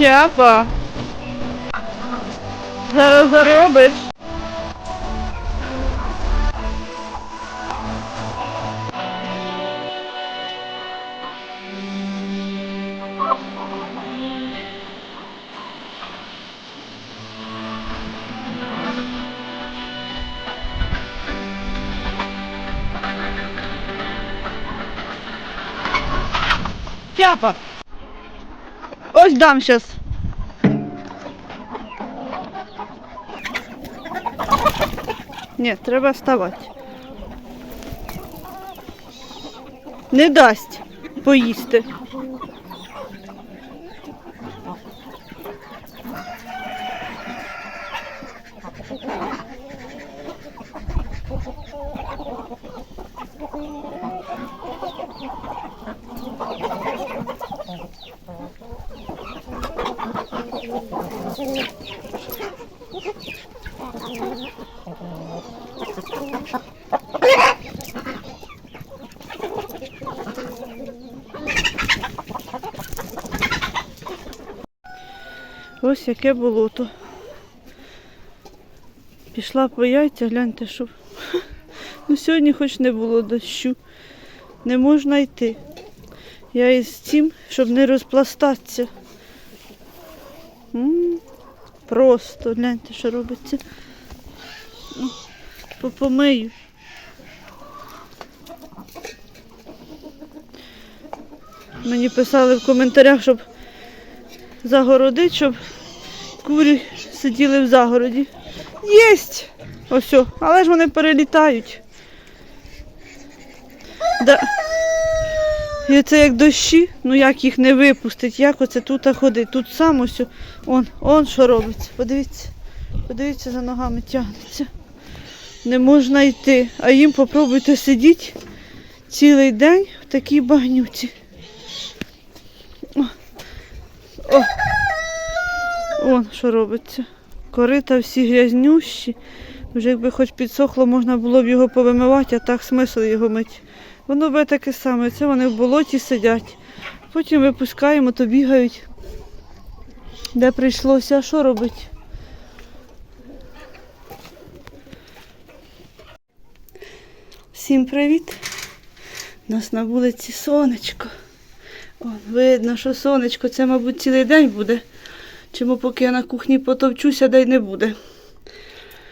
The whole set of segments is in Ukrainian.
Тяпа. Зараз заробиш. Тяпа. Ось дам щас. Ні, треба вставати. Не дасть поїсти. Ось яке болото. Пішла по яйця, гляньте, що. Ну сьогодні хоч не було дощу. Не можна йти. Я із цим, щоб не розпластатися. Просто гляньте, що робиться. Ну, Попомию. Мені писали в коментарях, щоб загородити, щоб курі сиділи в загороді. Єсть! Ось, але ж вони перелітають. Да. І це як дощі, ну як їх не випустить, як оце тут ходить. Тут сам ось, он, он що робиться. Подивіться, подивіться, за ногами тягнеться. Не можна йти, а їм попробуйте сидіти цілий день в такій багнюці. О, о. Вон що робиться. Корита всі грязнющі. Вже якби хоч підсохло, можна було б його повимивати, а так смисл його мити. Воно би таке саме. Це вони в болоті сидять. Потім випускаємо, то бігають. Де прийшлося, а що робити? Всім привіт! У нас на вулиці сонечко. Вон, видно, що сонечко, це, мабуть, цілий день буде. Чому поки я на кухні потовчуся, да й не буде.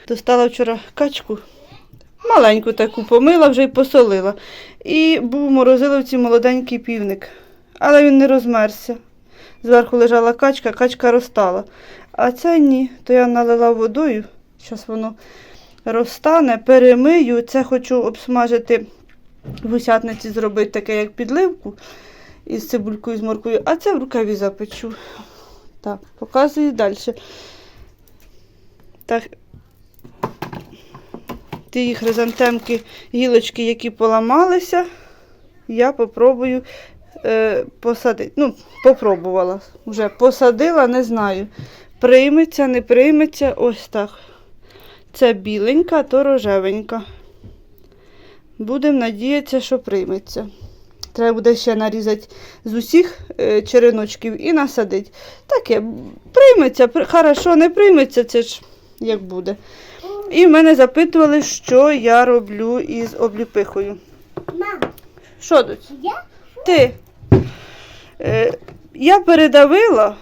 Достала вчора качку, маленьку таку помила вже й посолила. І був в морозиловці молоденький півник. Але він не розмерся. Зверху лежала качка, качка розтала. А це ні, то я налила водою. Зараз воно розтане, перемию. Це хочу обсмажити гусятниці, зробити таке, як підливку із цибулькою, з моркою, а це в рукаві запечу. Так, показую далі. Так, ті хризантемки, гілочки, які поламалися, я попробую е, посадити. Ну, попробувала. Вже посадила, не знаю. Прийметься, не прийметься, ось так. Це біленька, то рожевенька. Будемо надіятися, що прийметься. Треба буде ще нарізати з усіх е, череночків і насадити. Таке прийметься, при- хорошо, не прийметься, це ж як буде. І в мене запитували, що я роблю із обліпихою. Мам, Що тут? я? Ти? Е, я передавила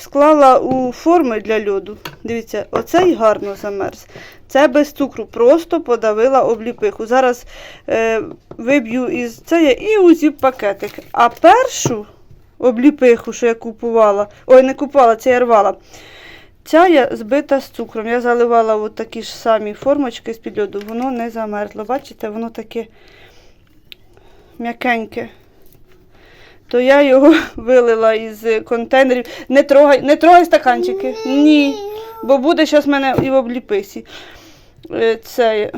склала у форми для льоду. Дивіться, оцей гарно замерз. Це без цукру, просто подавила обліпиху. Зараз е, виб'ю із це і у зіп пакетик. А першу обліпиху, що я купувала, ой, не купувала, це я рвала. Ця збита з цукром. Я заливала от такі ж самі формочки з-під льоду, воно не замерзло. Бачите, воно таке м'якеньке. То я його вилила із контейнерів. Не трогай, не трогай стаканчики. Ні. Бо буде зараз мене і в обліписі. Е, Це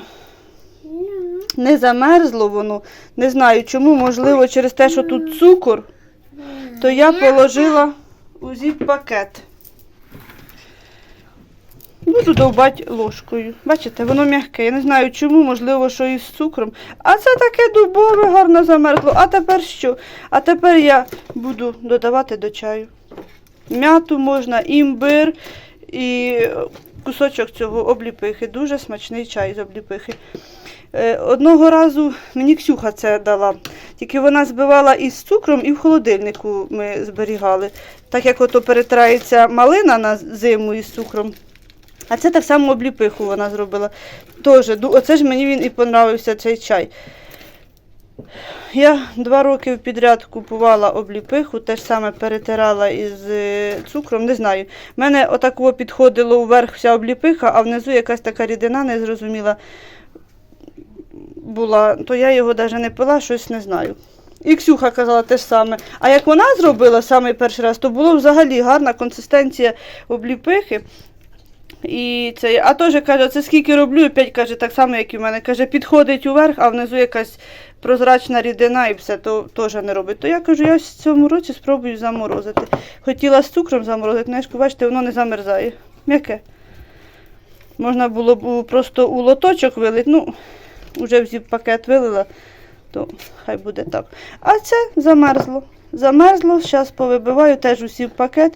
не замерзло воно. Не знаю чому, можливо, через те, що тут цукор, то я положила у зіп-пакет. Буду довбати ложкою. Бачите, воно м'яке. Я не знаю чому, можливо, що із цукром. А це таке дубове гарно замерзло. А тепер що? А тепер я буду додавати до чаю. М'яту можна, імбир і кусочок цього обліпихи. Дуже смачний чай з обліпихи. Е, Одного разу мені Ксюха це дала. Тільки вона збивала із цукром і в холодильнику ми зберігали. Так як ото перетирається малина на зиму із цукром. А це так само обліпиху вона зробила. Тоже, оце ж мені він і понравився цей чай. Я два роки підряд купувала обліпиху, те ж саме перетирала із е, цукром, не знаю. У мене отаково підходило вверх вся обліпиха, а внизу якась така рідина незрозуміла була, то я його навіть не пила, щось не знаю. І Ксюха казала те ж саме. А як вона зробила саме перший раз, то було взагалі гарна консистенція обліпихи. І це, а теж каже, це скільки роблю, опять каже, так само, як і в мене. Каже, підходить уверх, а внизу якась прозрачна рідина і все, то теж не робить. То я кажу, я в цьому році спробую заморозити. Хотіла з цукром заморозити, але бачите, воно не замерзає. М'яке. Можна було б просто у лоточок вилити. Ну, вже в пакет вилила, то хай буде так. А це замерзло. Замерзло, зараз повибиваю теж усі в пакет.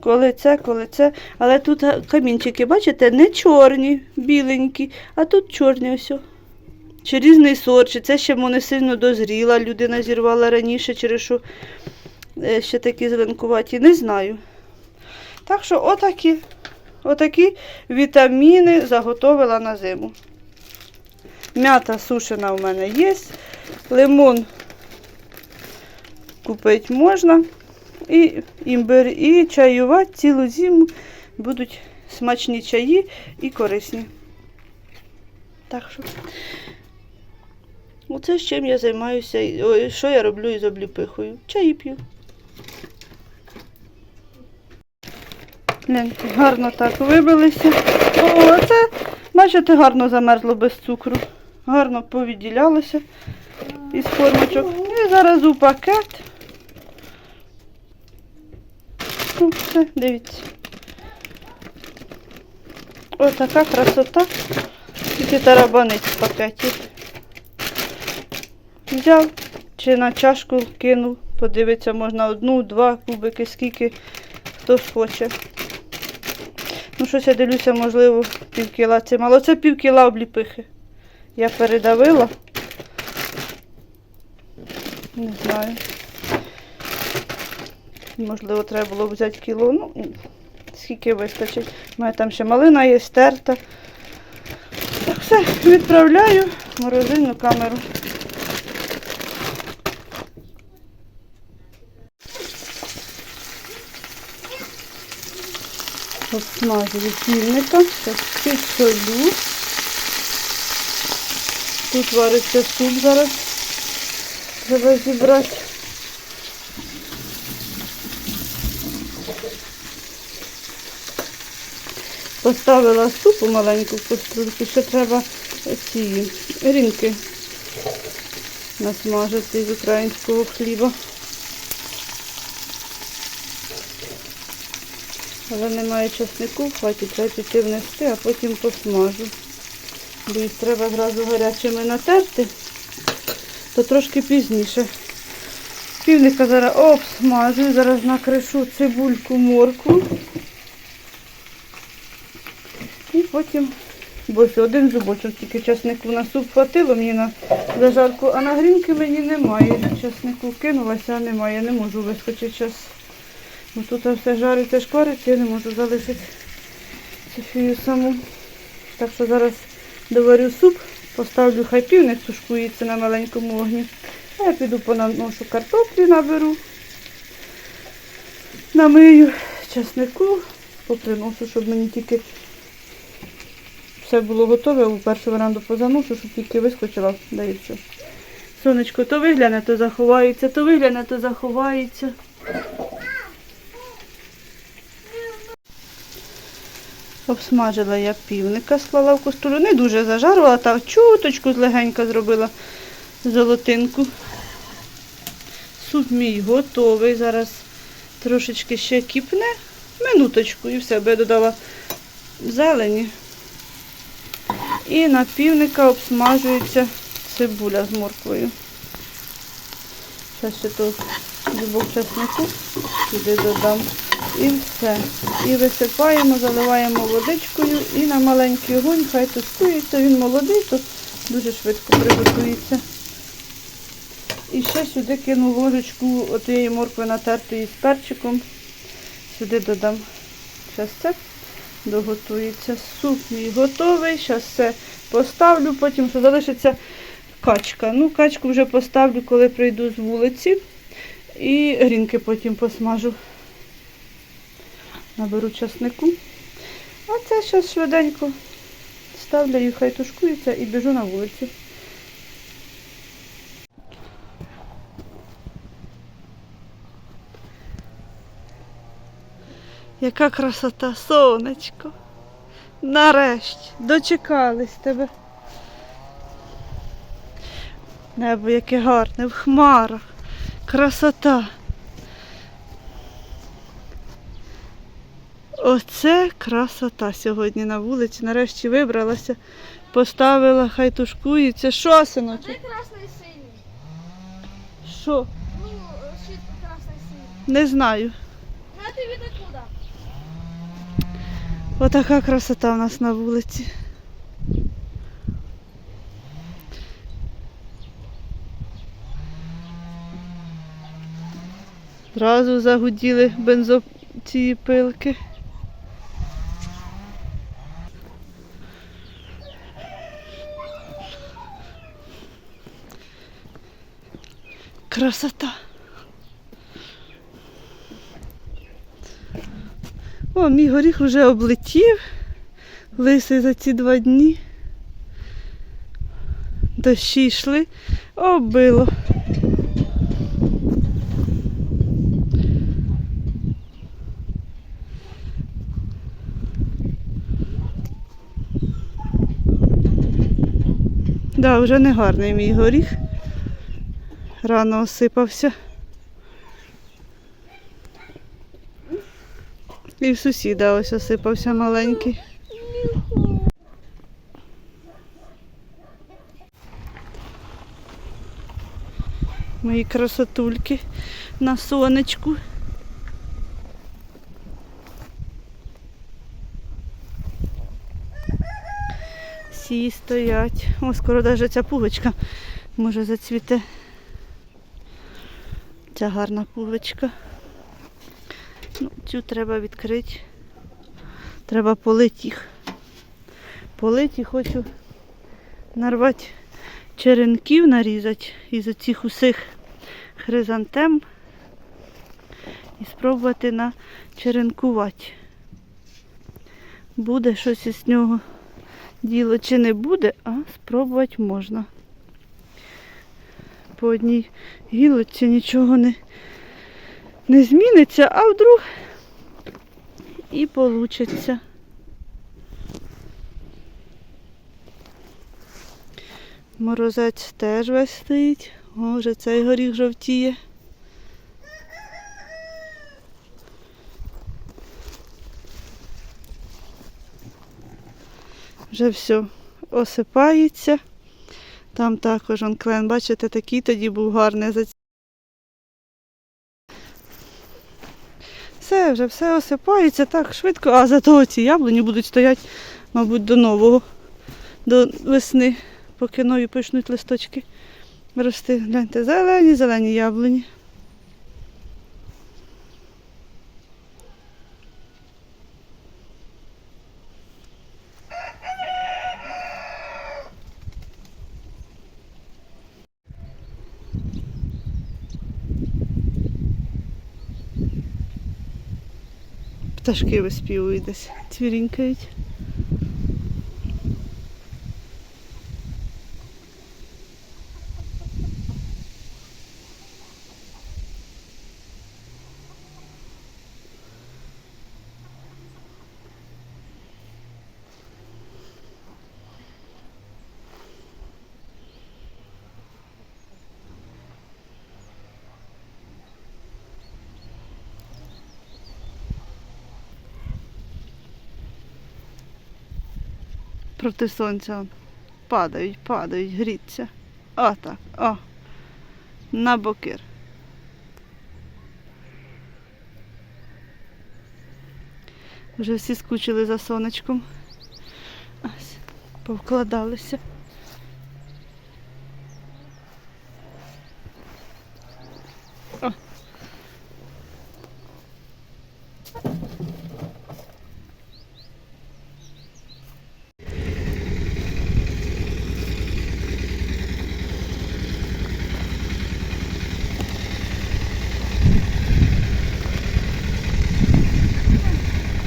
Коли це, коли це. Але тут е, камінчики, бачите, не чорні, біленькі, а тут чорні ось. Чи різний сорт, чи це ще не сильно дозріла, людина зірвала раніше, через що е, ще такі зеленкуваті, не знаю. Так що отакі, отакі вітаміни заготовила на зиму. М'ята сушена у мене є, лимон купити можна. І імбир, і чаювати цілу зиму будуть смачні чаї і корисні. Так що. Оце з чим я займаюся. Ой, що я роблю із обліпихою. Чаї п'ю. Гляньте, гарно так вибилися. О, це, бачите, гарно замерзло без цукру. Гарно повідділялося із формочок. І зараз у пакет. Ну, все, дивіться. Ось така красота. Тільки тарабанить в пакеті. Взяв чи на чашку кинув. Подивитися можна одну, два кубики, скільки хто хоче. Ну, щось я дивлюся, можливо, пів кіла це мало. Це пів кіла обліпихи. Я передавила. Не знаю. Можливо, треба було взяти кіло. Ну, скільки вистачить. У мене там ще малина є, стерта. Так, все, відправляю в морозильну камеру. Обсмажую півника, зараз підсолю. Тут вариться суп зараз. Треба зібрати. Поставила супу маленьку в каструльку, ще треба ці рінки насмажити з українського хліба. Але немає часнику в хаті, треба піти внести, а потім посмажу. Бо їх треба зразу гарячими натерти, то трошки пізніше. Півника зараз обсмажую, зараз накришу цибульку, морку. І потім, бо один зубочок, тільки часнику на суп хватило мені на зажарку, а на грінки мені немає. Часнику кинулася, немає, не можу вискочити час. Бо тут все жариться, шквариться, я не можу залишити Софію саму. Так що зараз доварю суп, поставлю хай півник тушкується на маленькому вогні. А я піду понаношу картоплі, наберу, намию часнику, поприношу, щоб мені тільки все було готове, у першу веранду позаношу, щоб тільки вискочила, да і все. Сонечко то вигляне, то заховається, то вигляне, то заховається. Обсмажила я півника, склала в каструлю. Не дуже зажарила, так чуточку злегенька зробила золотинку. Суп мій готовий. Зараз трошечки ще кипне. Минуточку і все, бо я додала зелені. І на півника обсмажується цибуля з морквою. Зараз ще то зубок чеснику сюди додам. І все. І висипаємо, заливаємо водичкою і на маленький огонь хай тушкується. Він молодий, то дуже швидко приготується. І ще сюди кину ложечку отієї моркви натертої з перчиком. Сюди додам. Зараз це доготується. Суп мій готовий. Зараз все поставлю, потім що залишиться качка. Ну, качку вже поставлю, коли прийду з вулиці. І грінки потім посмажу. Наберу часнику. А це зараз швиденько ставлю їх, хай тушкується і біжу на вулицю. Яка красота, сонечко. Нарешті дочекались тебе. Небо яке гарне, в хмарах. Красота. Оце красота сьогодні на вулиці. Нарешті вибралася, поставила, хай тушкується. Що, синочок? Де красний синій? Що? Ну, красний синій. Не знаю. На откуда? Отака красота у нас на вулиці. Зразу загуділи бензо ці пилки. Красота. О, мій горіх вже облетів. Лисий за ці два дні. Дощі йшли, оббило. Да, вже не гарний мій горіх. Рано осипався. І в сусіда ось осипався маленький. Мої красотульки на сонечку. Всі стоять. О, скоро навіть ця пуговичка може зацвіте. Ця гарна пуговичка. Ну, цю треба відкрити. Треба полити їх. Полити хочу нарвати черенків, нарізати із оцих усіх хризантем і спробувати начеренкувати. Буде щось із нього діло чи не буде, а спробувати можна. По одній гілочці нічого не не зміниться, а вдруг і получиться. Морозець теж весь стоїть. О, вже цей горіх жовтіє. Вже все осипається. Там також он клен, бачите, такий тоді був гарний. Все, вже все осипається так швидко, а зато ці яблуні будуть стояти, мабуть, до нового, до весни, поки нові почнуть листочки рости. Гляньте, зелені, зелені яблуні. Пташки виспівують десь, цвірінькають. Проти сонця. Падають, падають, гріться. О, так, о. На бокир. Вже всі скучили за сонечком. Ось, повкладалися. О.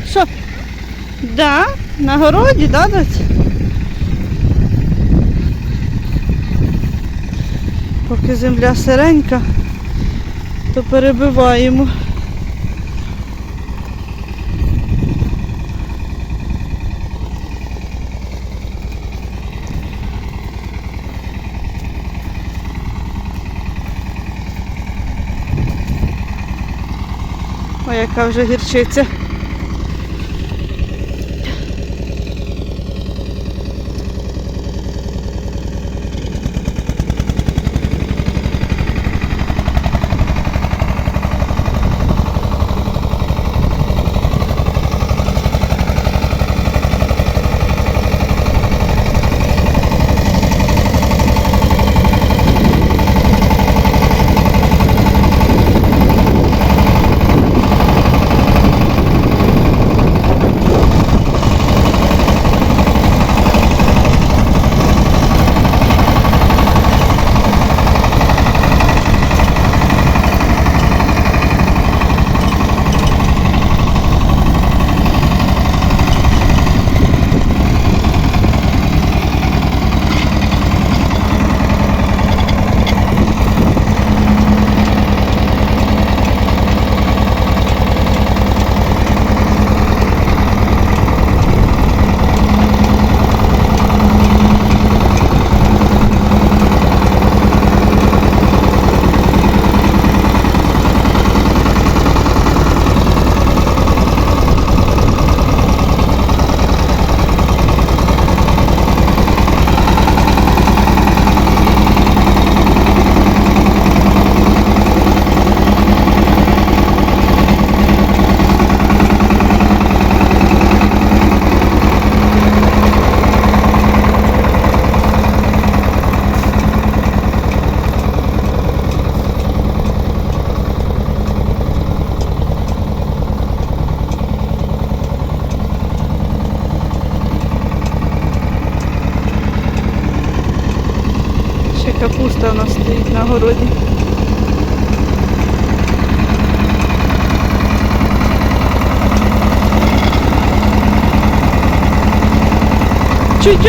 Що? Да, на городі, да, доць? Поки земля сиренька, то перебиваємо. Ой, яка вже гірчиця.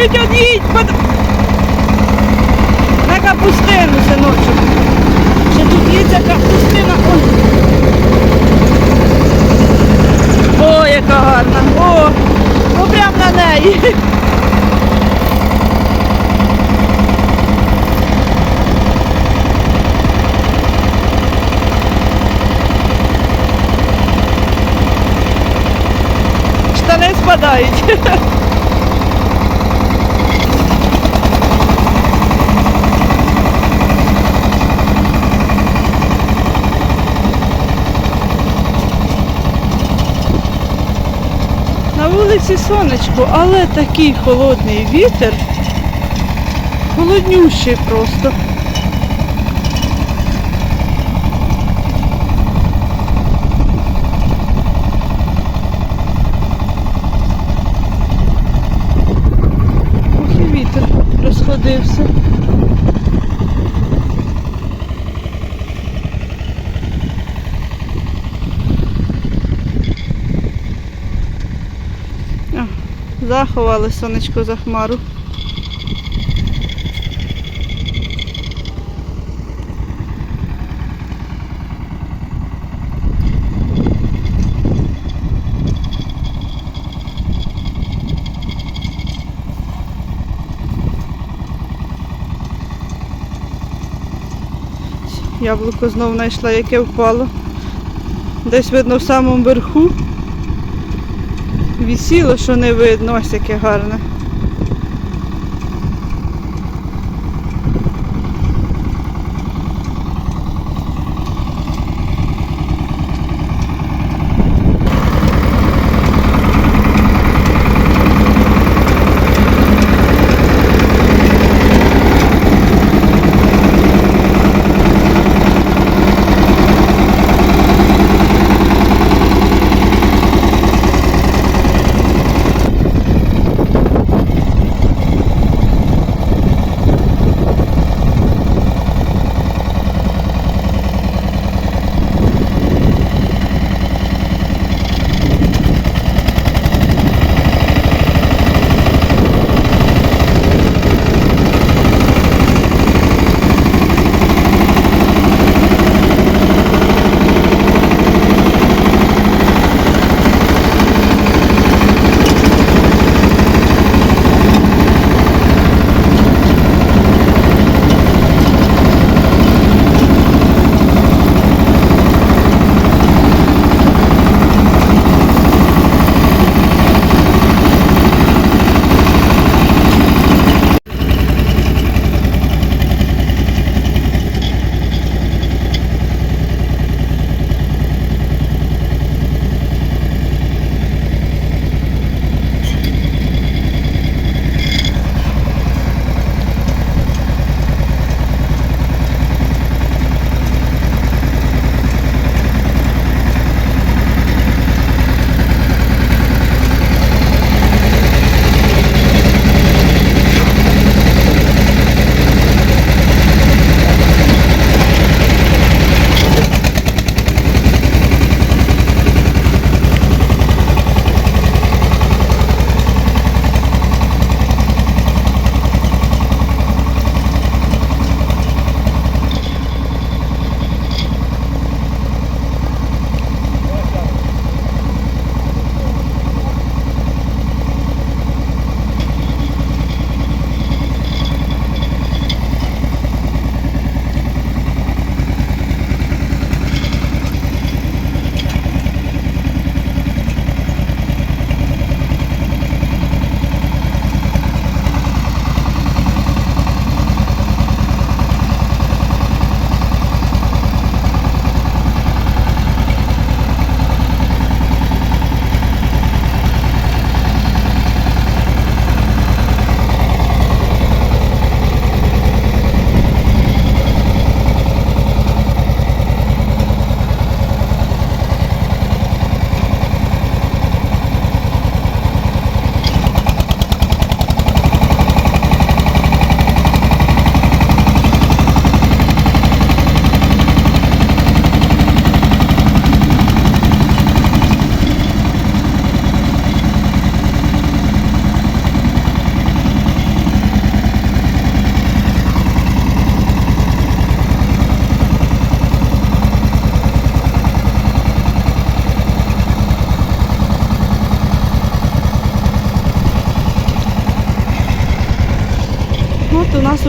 Чуть-чуть од'їдь на капустину, синочок. Ще тут є ця капустина. О, яка гарна. О, ну прям на неї. Штани спадають. На вулиці сонечко, але такий холодний вітер. Холоднющий просто. Ох, і вітер розходився. Заховали сонечко за хмару. Яблуко знов знайшла, яке впало. Десь видно в самому верху. Вісіло, що не видно, ось яке гарне.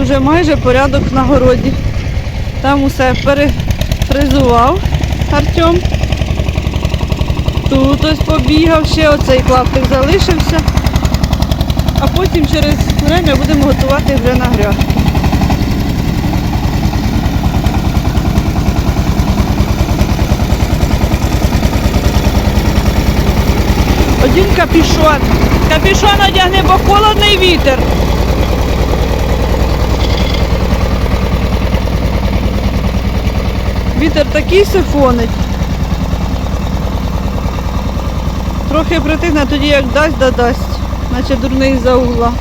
Вже майже порядок на городі. Там усе перефризував Артем. Тут ось побігав, ще оцей клаптик залишився. А потім через время будемо готувати вже на грядки. Один капюшон. Капюшон одягни, бо холодний вітер. Вітер такий сифонить. Трохи притихне, тоді як дасть, да дасть, наче дурний за угла.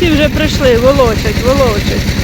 Всі вже прийшли, волочать, волочать.